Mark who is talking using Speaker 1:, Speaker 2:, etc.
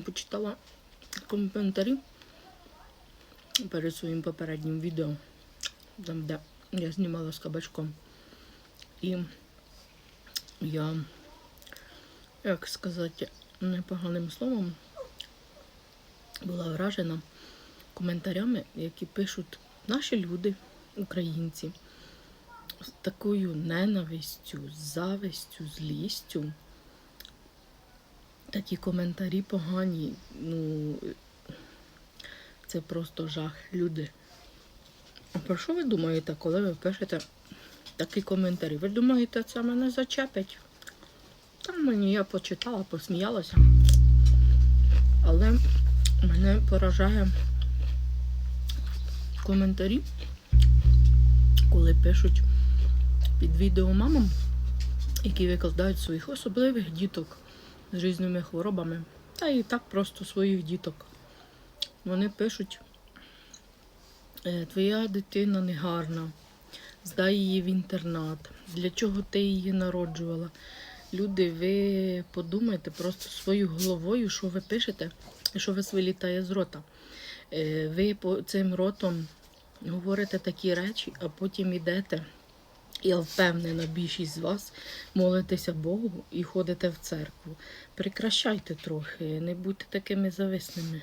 Speaker 1: почитала коментарі перед своїм попереднім відео, там, де я знімала з кабачком. І я, як сказати, непоганим словом була вражена коментарями, які пишуть наші люди, українці, з такою ненавистю, завистю, злістю. Такі коментарі погані. Ну, це просто жах. Люди. А про що ви думаєте, коли ви пишете такі коментарі? Ви думаєте, це мене зачепить? Там мені я почитала, посміялася. Але мене поражає коментарі, коли пишуть під відео мамам, які викладають своїх особливих діток з різними хворобами, та і так просто своїх діток. Вони пишуть, «Е, твоя дитина негарна, здай її в інтернат. Для чого ти її народжувала? Люди, ви подумайте просто своєю головою, що ви пишете, що вас вилітає з рота. Е, Ви по цим ротом говорите такі речі, а потім йдете. Я впевнена, більшість з вас молитеся Богу і ходите в церкву. Прикращайте трохи, не будьте такими зависними.